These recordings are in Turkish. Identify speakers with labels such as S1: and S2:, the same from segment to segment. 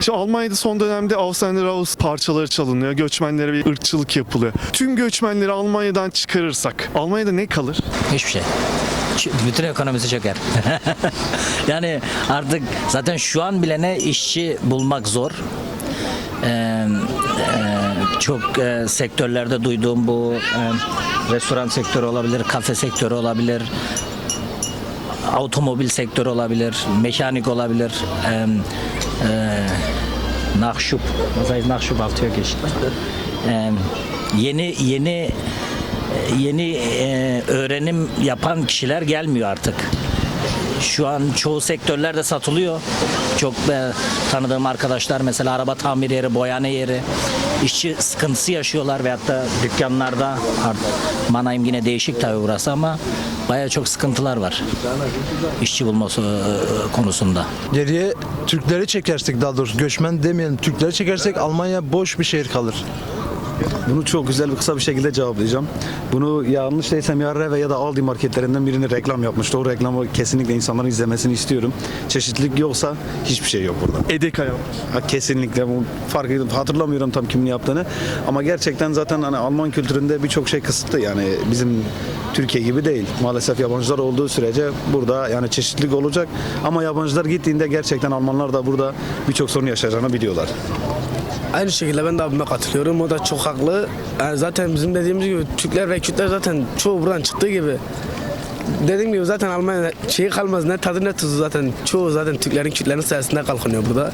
S1: İşte Almanya'da son dönemde Ausländerhaus parçaları çalınıyor. Göçmenlere bir ırkçılık yapılıyor. Tüm göçmenleri Almanya'dan çıkarırsak Almanya'da ne kalır?
S2: Hiçbir şey. Bütün ekonomisi çöker. yani artık zaten şu an bile ne işçi bulmak zor. Ee, e, çok e, sektörlerde duyduğum bu e, restoran sektörü olabilir, kafe sektörü olabilir, otomobil sektörü olabilir, mekanik olabilir. E, e, Nachschub, was heißt Nachschub auf Türkisch? E, yeni yeni yeni e, öğrenim yapan kişiler gelmiyor artık. Şu an çoğu sektörlerde satılıyor. Çok e, tanıdığım arkadaşlar mesela araba tamir yeri, boyane yeri, işçi sıkıntısı yaşıyorlar veyahut da dükkanlarda Manayım yine değişik tabii burası ama baya çok sıkıntılar var. işçi bulması e, konusunda.
S3: Geriye Türkleri çekersek daha doğrusu göçmen demeyelim Türkleri çekersek Almanya boş bir şehir kalır.
S4: Bunu çok güzel ve kısa bir şekilde cevaplayacağım. Bunu yanlış değilsem ya Reve ya da Aldi marketlerinden birini reklam yapmıştı. O reklamı kesinlikle insanların izlemesini istiyorum. Çeşitlilik yoksa hiçbir şey yok burada.
S1: Edeka yapmış.
S4: Ha, kesinlikle bu farkı hatırlamıyorum tam kimin yaptığını. Ama gerçekten zaten hani Alman kültüründe birçok şey kısıtlı yani bizim Türkiye gibi değil. Maalesef yabancılar olduğu sürece burada yani çeşitlilik olacak ama yabancılar gittiğinde gerçekten Almanlar da burada birçok sorun yaşayacağını biliyorlar.
S5: Aynı şekilde ben de abime katılıyorum. O da çok haklı. Yani zaten bizim dediğimiz gibi Türkler ve Kürtler zaten çoğu buradan çıktığı gibi. Dediğim gibi zaten Almanya şeyi kalmaz ne tadı ne tuzu zaten çoğu zaten Türklerin Kürtlerin sayesinde kalkınıyor burada.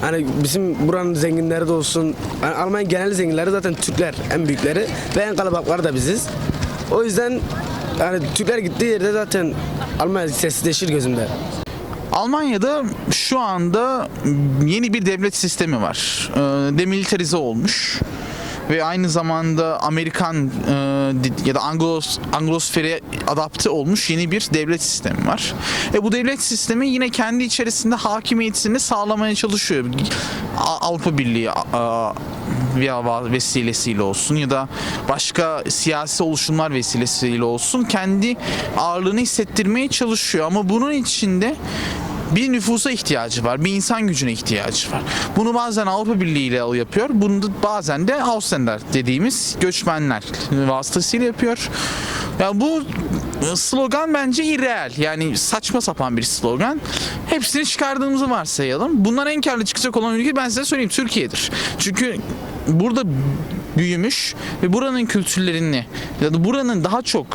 S5: Hani bizim buranın zenginleri de olsun yani Almanya genel zenginleri zaten Türkler en büyükleri ve en kalabalıkları da biziz. O yüzden yani Türkler gittiği yerde zaten Almanya sessizleşir gözümde.
S6: Almanya'da şu anda yeni bir devlet sistemi var. Ee, Demilitarize olmuş ve aynı zamanda Amerikan e, ya da Anglos Anglosfere adapte olmuş yeni bir devlet sistemi var. E bu devlet sistemi yine kendi içerisinde hakimiyetini sağlamaya çalışıyor. Avrupa Birliği veya vesilesiyle olsun ya da başka siyasi oluşumlar vesilesiyle olsun kendi ağırlığını hissettirmeye çalışıyor ama bunun içinde bir nüfusa ihtiyacı var, bir insan gücüne ihtiyacı var. Bunu bazen Avrupa Birliği ile yapıyor, bunu da bazen de Ausländer dediğimiz göçmenler vasıtasıyla yapıyor. Ya bu slogan bence irreal. Yani saçma sapan bir slogan. Hepsini çıkardığımızı varsayalım. Bundan en karlı çıkacak olan ülke ben size söyleyeyim Türkiye'dir. Çünkü burada büyümüş ve buranın kültürlerini ya da buranın daha çok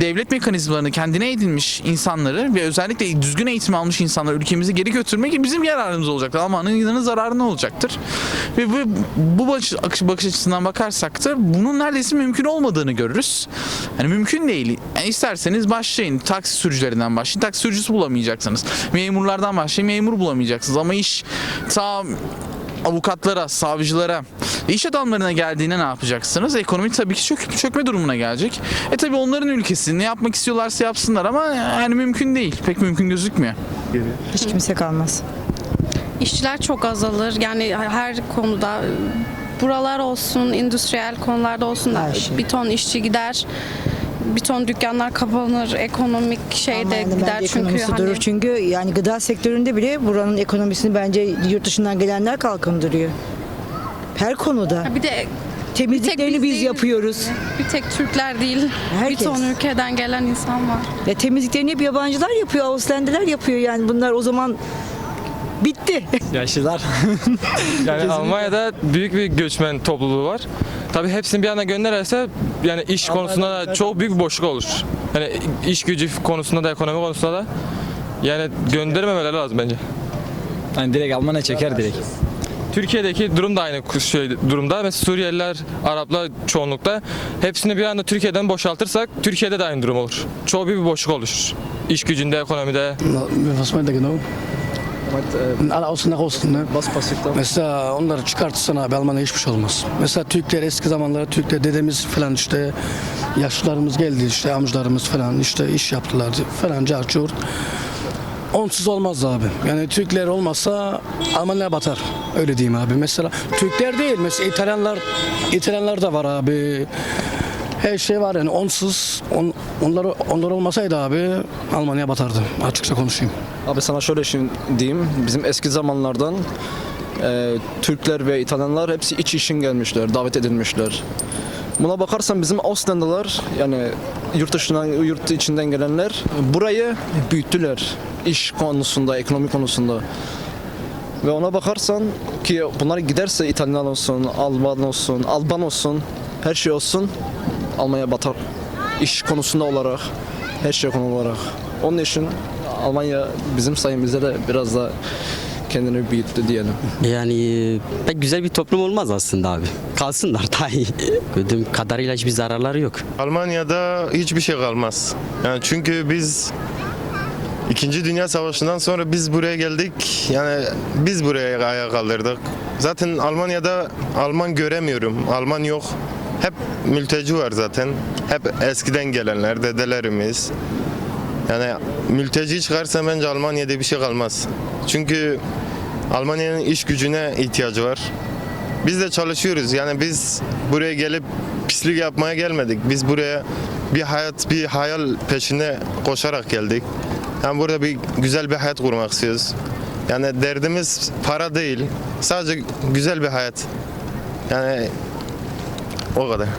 S6: devlet mekanizmalarını kendine edinmiş insanları ve özellikle düzgün eğitim almış insanları ülkemizi geri götürmek bizim yararımız olacaktır. Almanya'nın zararına olacaktır. Ve bu, bu bakış, bakış açısından bakarsak da bunun neredeyse mümkün olmadığını görürüz. Yani mümkün değil. Yani isterseniz başlayın. Taksi sürücülerinden başlayın. Taksi sürücüsü bulamayacaksınız. Memurlardan başlayın. Memur bulamayacaksınız. Ama iş ta avukatlara, savcılara, iş adamlarına geldiğinde ne yapacaksınız? Ekonomi tabii ki çök, çökme durumuna gelecek. E tabii onların ülkesi. Ne yapmak istiyorlarsa yapsınlar ama yani mümkün değil. Pek mümkün gözükmüyor.
S7: Hiç kimse kalmaz.
S8: İşçiler çok azalır. Yani her konuda buralar olsun, endüstriyel konularda olsun
S7: Her şey.
S8: bir ton işçi gider. Bir ton dükkanlar kapanır, ekonomik şey de
S7: Almanya'nın
S8: gider
S7: bence
S8: çünkü
S7: ekonomisi
S8: hani
S7: durur. Çünkü yani gıda sektöründe bile buranın ekonomisini bence yurt dışından gelenler kalkındırıyor. Her konuda.
S8: bir de
S7: Temizliklerini biz
S8: değiliz.
S7: yapıyoruz.
S8: bir tek Türkler değil,
S7: Herkes.
S8: bir ton ülkeden gelen insan var.
S7: Ve temizliklerini hep yabancılar yapıyor, Avuslendiler yapıyor yani bunlar o zaman bitti.
S9: Yaşlılar. yani Almanya'da büyük bir göçmen topluluğu var. Tabii hepsini bir anda gönderirse yani iş konusunda da çok büyük bir boşluk olur. Yani iş gücü konusunda da ekonomi konusunda da yani göndermemeleri lazım bence.
S10: Hani direkt Almanya çeker direkt.
S9: Türkiye'deki durum da aynı şey durumda. Mesela Suriyeliler, Araplar çoğunlukta. Hepsini bir anda Türkiye'den boşaltırsak Türkiye'de de aynı durum olur. Çok büyük bir boşluk oluşur. İş gücünde, ekonomide.
S5: Was meint er genau? Außen nach Osten, ne?
S4: Passiert da?
S5: Mesela onları çıkartırsan abi Almanya hiçbir şey olmaz. Mesela Türkler eski zamanlarda Türkler dedemiz falan işte yaşlılarımız geldi işte amcalarımız falan işte iş yaptılar falan carçurt. Onsuz olmaz abi. Yani Türkler olmasa Almanya batar. Öyle diyeyim abi. Mesela Türkler değil. Mesela İtalyanlar İtalyanlar da var abi. Her şey var yani onsuz on, onlar onlar olmasaydı abi Almanya batardı. Açıkça konuşayım.
S10: Abi sana şöyle şimdi diyeyim. Bizim eski zamanlardan
S11: e, Türkler ve İtalyanlar hepsi iç işin gelmişler, davet edilmişler. Buna bakarsan bizim Auslandalar yani yurt dışından, yurt içinden gelenler burayı büyüttüler iş konusunda, ekonomi konusunda. Ve ona bakarsan ki bunlar giderse İtalyan olsun, Alman olsun, Alban olsun, her şey olsun Almanya batar. İş konusunda olarak, her şey konu olarak. Onun için Almanya bizim sayemizde de biraz da kendini büyüttü diyelim.
S12: Yani e, pek güzel bir toplum olmaz aslında abi. Kalsınlar daha iyi. Gördüğüm kadarıyla hiçbir zararları yok.
S13: Almanya'da hiçbir şey kalmaz. Yani çünkü biz İkinci Dünya Savaşı'ndan sonra biz buraya geldik. Yani biz buraya ayağa kaldırdık. Zaten Almanya'da Alman göremiyorum. Alman yok. Hep mülteci var zaten. Hep eskiden gelenler, dedelerimiz. Yani mülteci çıkarsa bence Almanya'da bir şey kalmaz. Çünkü Almanya'nın iş gücüne ihtiyacı var. Biz de çalışıyoruz. Yani biz buraya gelip pislik yapmaya gelmedik. Biz buraya bir hayat, bir hayal peşinde koşarak geldik. Yani burada bir güzel bir hayat kurmak istiyoruz. Yani derdimiz para değil. Sadece güzel bir hayat. Yani o kadar.